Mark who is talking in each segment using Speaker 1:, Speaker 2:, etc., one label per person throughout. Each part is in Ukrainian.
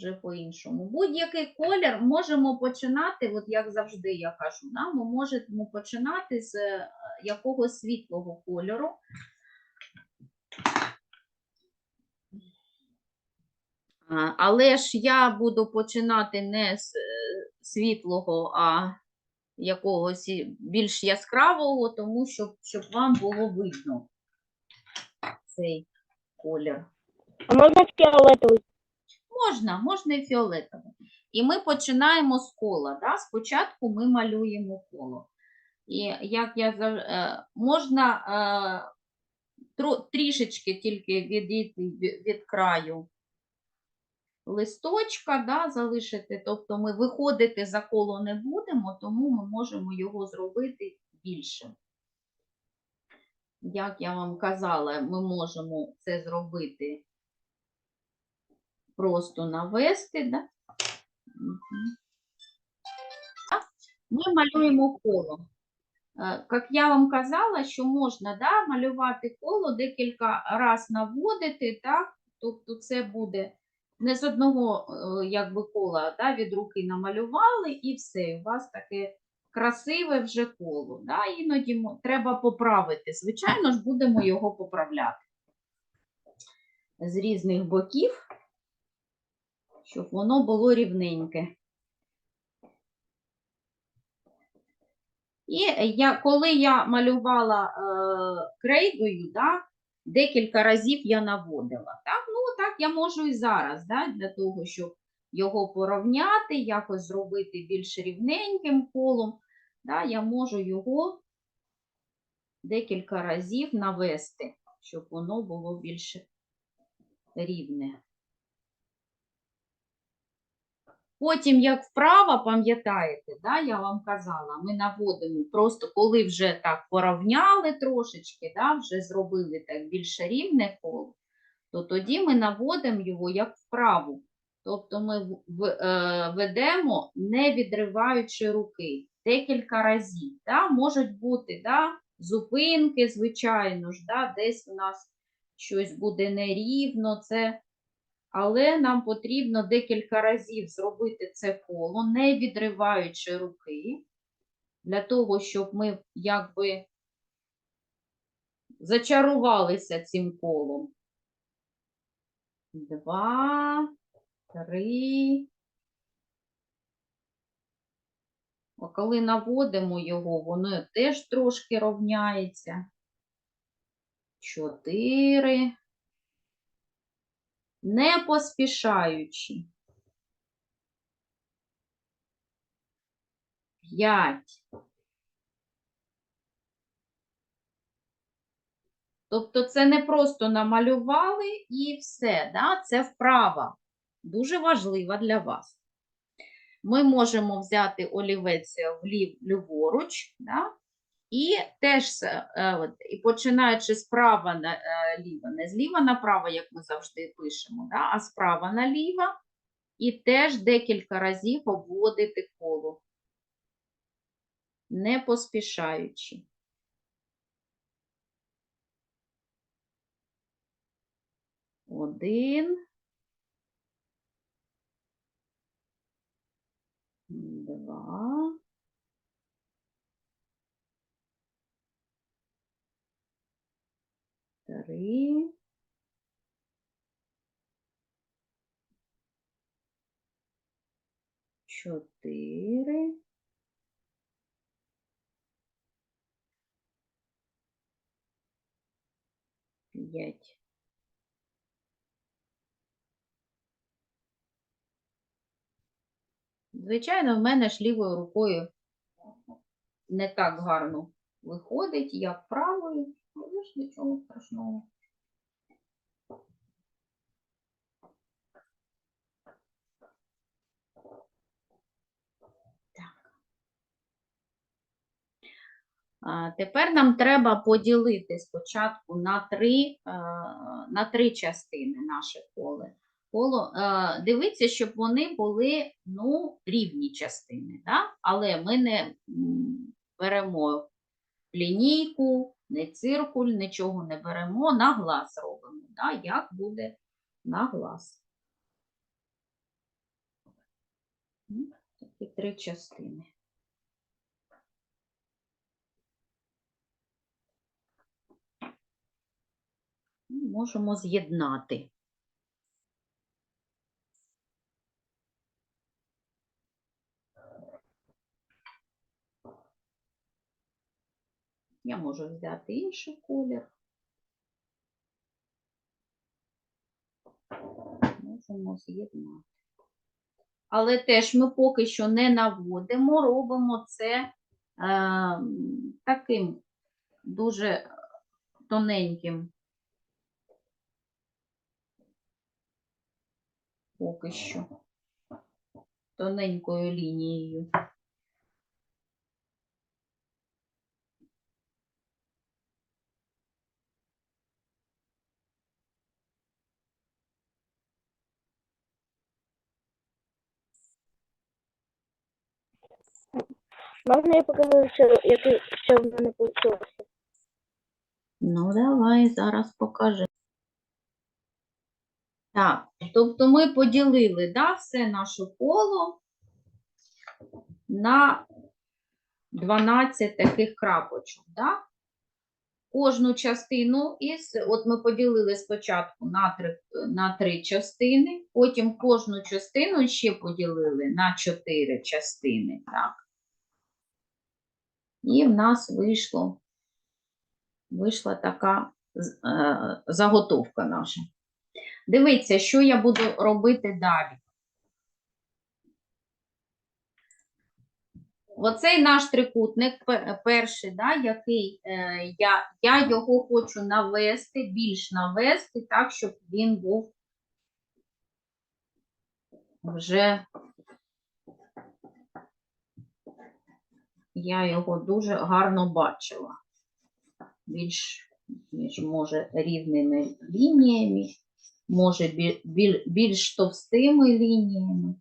Speaker 1: вже по-іншому. Будь-який колір можемо починати, от як завжди я кажу, да? ми можемо починати з е, якогось світлого кольору. Але ж я буду починати не з е, світлого, а якогось більш яскравого, тому щоб, щоб вам було видно цей колір.
Speaker 2: А можна фіолетовий?
Speaker 1: Можна, можна і фіолетовий. І ми починаємо з кола. Да? Спочатку ми малюємо коло. І як я е, можна е, трішечки тільки відійти ві- від краю листочка, да, залишити. Тобто ми виходити за коло не будемо, тому ми можемо його зробити більшим. Як я вам казала, ми можемо це зробити просто навести. Да? Ми малюємо коло. Е, Як я вам казала, що можна да, малювати коло декілька разів наводити, так? тобто це буде не з одного е, якби, кола да, від руки намалювали і все, у вас таке красиве вже коло. Да? Іноді треба поправити. Звичайно ж, будемо його поправляти з різних боків, щоб воно було рівненьке. І я, коли я малювала е, крейдою, да, декілька разів я наводила. Так? Ну, так я можу і зараз, да, для того, щоб його порівняти, якось зробити більш рівненьким колом. Да, я можу його декілька разів навести, щоб воно було більш рівне. Потім, як вправо, пам'ятаєте, да, я вам казала, ми наводимо просто, коли вже так порівняли трошечки, да, вже зробили так більш рівне коло, то тоді ми наводимо його як вправу. Тобто ми е, ведемо, не відриваючи руки, декілька разів. Да? Можуть бути да, зупинки, звичайно ж, да, десь у нас щось буде нерівно, це але нам потрібно декілька разів зробити це коло, не відриваючи руки, для того, щоб ми якби зачарувалися цим колом. Два, три. А коли наводимо його, воно теж трошки рівняється. Чотири не поспішаючи. П'ять. Тобто це не просто намалювали і все, да? це вправа. Дуже важлива для вас. Ми можемо взяти олівець влів, ліворуч, да? І теж е, і починаючи справа на е, ліво, не зліва направо, як ми завжди пишемо, да? а справа наліво, і теж декілька разів обводити коло, не поспішаючи. Один. Два. Три. Чотири. П'ять. Звичайно, в мене ж лівою рукою не так гарно виходить, як правою, ж нічого страшного. Так. Тепер нам треба поділити спочатку на три, на три частини наше поле. Коло, дивіться, щоб вони були ну, рівні частини, да? але ми не беремо лінійку, не циркуль, нічого не беремо, на глаз робимо. Да? Як буде на глаз? М, Такі три частини. Ну, Можемо з'єднати. Я можу взяти інший колір. Можемо з'єднати. Але теж ми поки що не наводимо, робимо це е, таким дуже тоненьким. Поки що. Тоненькою лінією.
Speaker 2: Можна я покажу, що, який, що в мене вийшло?
Speaker 1: Ну, давай зараз покажи. Так, тобто ми поділили да, все наше коло на 12 таких крапочок. Да? Кожну частину із, от ми поділили спочатку на три, на три частини, потім кожну частину ще поділили на чотири частини. Так? І в нас вийшло вийшла така е, заготовка наша. Дивіться, що я буду робити далі. Оцей наш трикутник, перший, да, який е, я, я його хочу навести, більш навести, так, щоб він був вже я його дуже гарно бачила. Більш, більш може, рівними лініями, може біль- більш товстими лініями.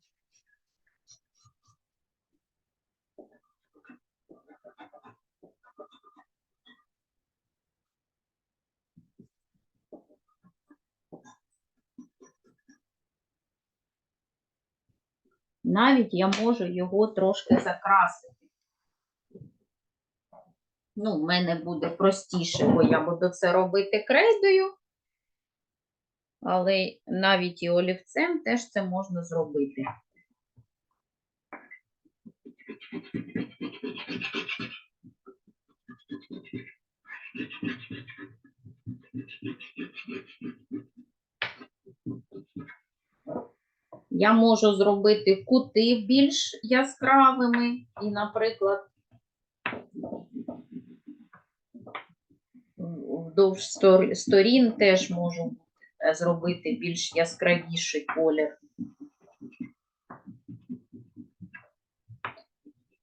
Speaker 1: Навіть я можу його трошки закрасити. Ну, в мене буде простіше, бо я буду це робити крейдою. Але навіть і олівцем теж це можна зробити. Я можу зробити кути більш яскравими і, наприклад, стор- сторін теж можу е, зробити більш яскравіший колір.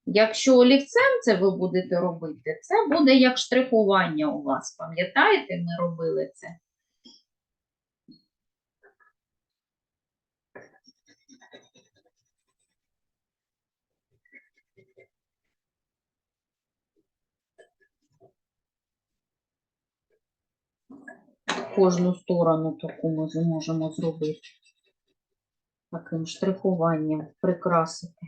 Speaker 1: Якщо олівцем це ви будете робити, це буде як штрихування у вас. Пам'ятаєте, ми робили це? Кожну сторону таку ми зможемо зробити. Таким штрихуванням прикрасити.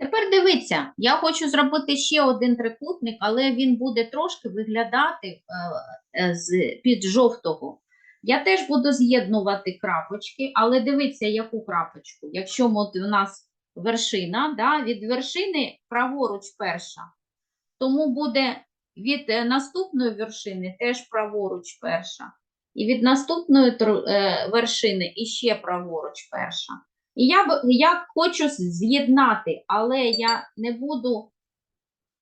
Speaker 1: Тепер дивіться, я хочу зробити ще один трикутник, але він буде трошки виглядати е, е, з під жовтого. Я теж буду з'єднувати крапочки, але дивіться, яку крапочку. Якщо от у нас вершина, да, від вершини праворуч перша, тому буде від е, наступної вершини теж праворуч перша. І від наступної е, вершини іще праворуч перша. І я, я хочу з'єднати, але я не буду,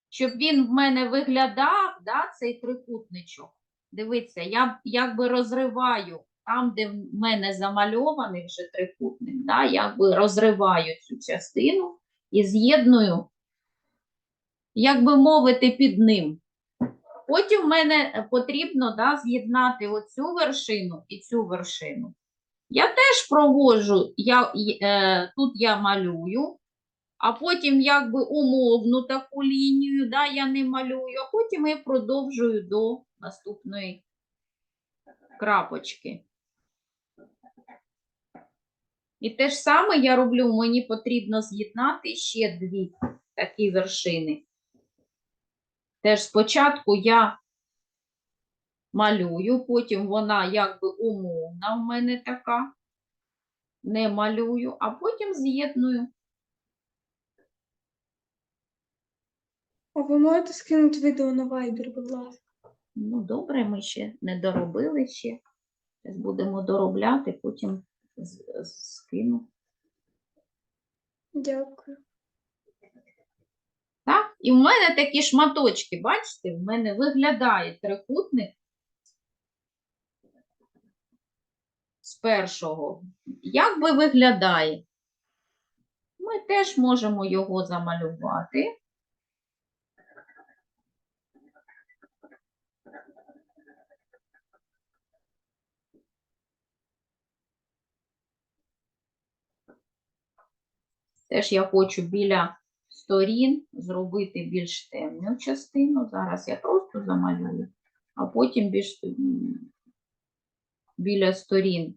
Speaker 1: щоб він в мене виглядав, да, цей трикутничок. Дивіться, я якби розриваю там, де в мене замальований вже трикутник, да, якби розриваю цю частину і з'єдную, як би мовити, під ним. Потім в мене потрібно да, з'єднати оцю вершину і цю вершину. Я теж проводжу, я, е, тут я малюю, а потім якби умовну таку лінію, да, я не малюю, а потім я продовжую до наступної крапочки. І те ж саме я роблю, мені потрібно з'єднати ще дві такі вершини. Теж спочатку я малюю, потім вона якби умовна в мене така, не малюю, а потім з'єдную.
Speaker 3: А ви можете скинути відео на Viber, будь ласка?
Speaker 1: Ну, добре, ми ще не доробили ще. Зараз будемо доробляти, потім скину.
Speaker 3: Дякую.
Speaker 1: Так? І в мене такі шматочки, бачите, в мене виглядає трикутник з першого. Як би виглядає? Ми теж можемо його замалювати. Теж я хочу біля сторін зробити більш темну частину. Зараз я просто замалюю, а потім більш, біля сторін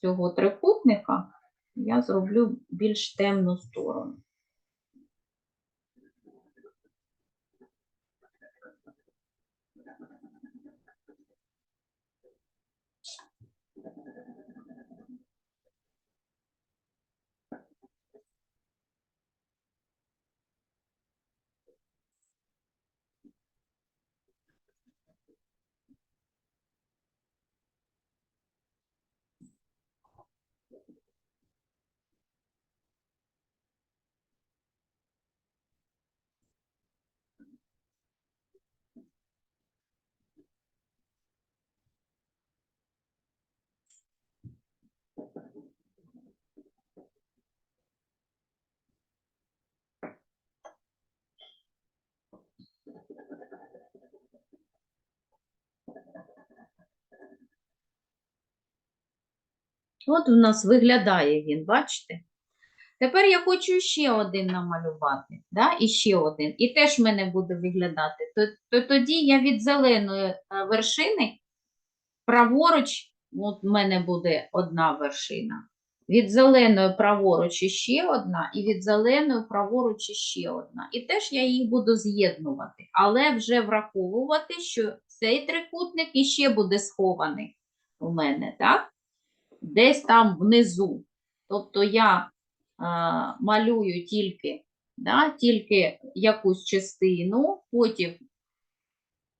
Speaker 1: цього трикутника я зроблю більш темну сторону. От у нас виглядає він, бачите? Тепер я хочу ще один намалювати, да? і ще один. І теж в мене буде виглядати. То, то тоді я від зеленої е, вершини праворуч, от в мене буде одна вершина. Від зеленої праворуч іще одна, і від зеленої праворуч іще одна. І теж я їх буду з'єднувати, але вже враховувати, що цей трикутник іще буде схований у мене, так? Десь там внизу. Тобто я а, малюю тільки, да, тільки якусь частину, потім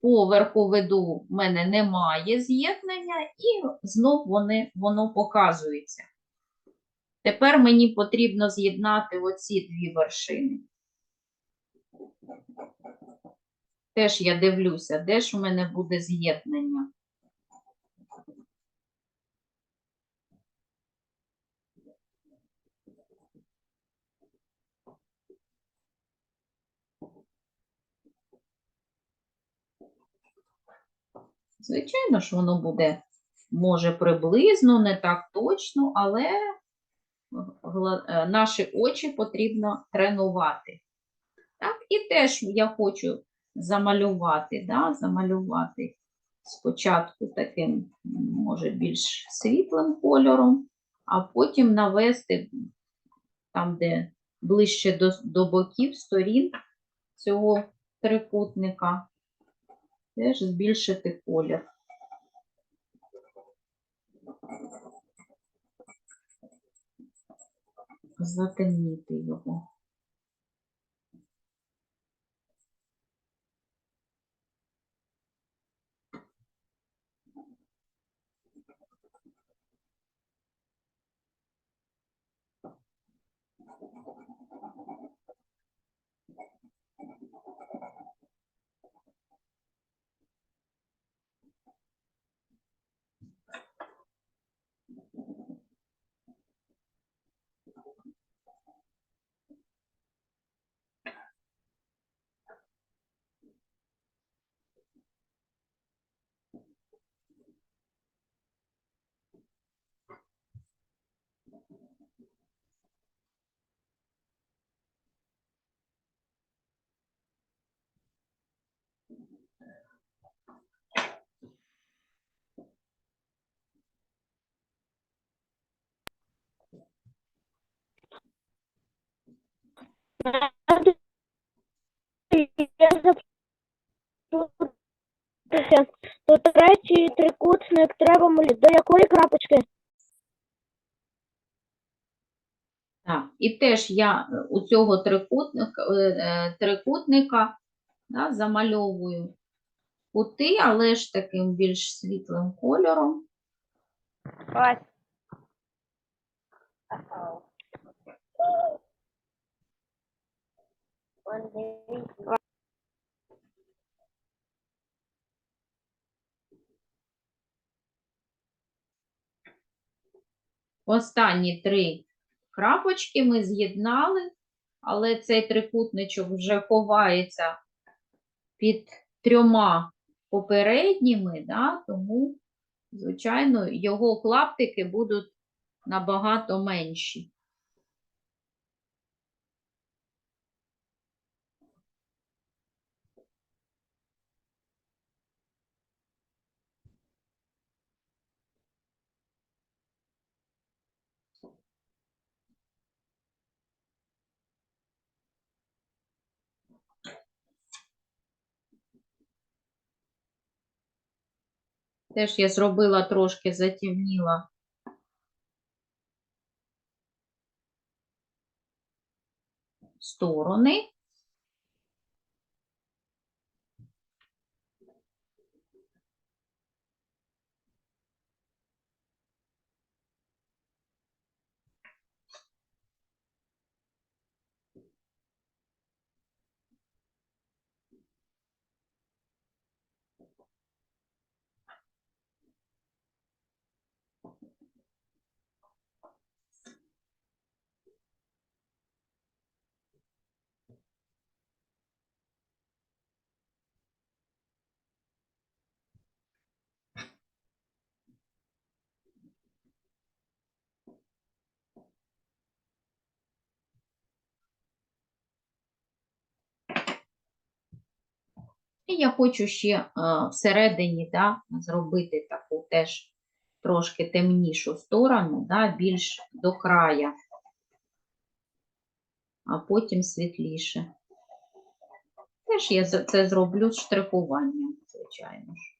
Speaker 1: поверху веду в мене немає з'єднання, і знов вони, воно показується. Тепер мені потрібно з'єднати оці дві вершини. Теж я дивлюся, де ж у мене буде з'єднання. Звичайно ж, воно буде, може, приблизно, не так точно, але е, наші очі потрібно тренувати. Так, і теж я хочу замалювати, да, замалювати спочатку таким, може, більш світлим кольором, а потім навести там, де ближче до, до боків, сторін цього трикутника. Теж збільшити колір. Затемніти його.
Speaker 2: То третій трикутник треба малювати. До якої крапочки?
Speaker 1: Так, і теж я е, у цього трикутника, е, е, трикутника да, замальовую кути, але ж таким більш світлим кольором.
Speaker 2: Ось.
Speaker 1: Останні три крапочки ми з'єднали, але цей трикутничок вже ховається під трьома попередніми, да, тому, звичайно, його клаптики будуть набагато менші. Теж я зробила трошки затемніла сторони. І я хочу ще е, всередині да, зробити таку теж трошки темнішу сторону, да, більш до края, а потім світліше. Теж я це зроблю з штрихуванням, звичайно ж.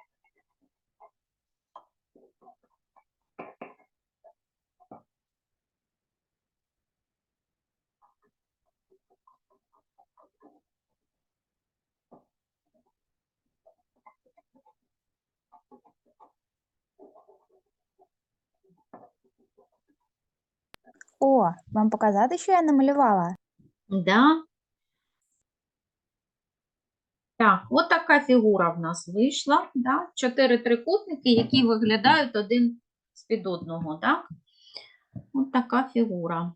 Speaker 4: О, вам показати, що я намалювала?
Speaker 1: Да. Так, от така фігура в нас вийшла. Да? Чотири трикутники, які виглядають один з-під одного. Так? От така фігура.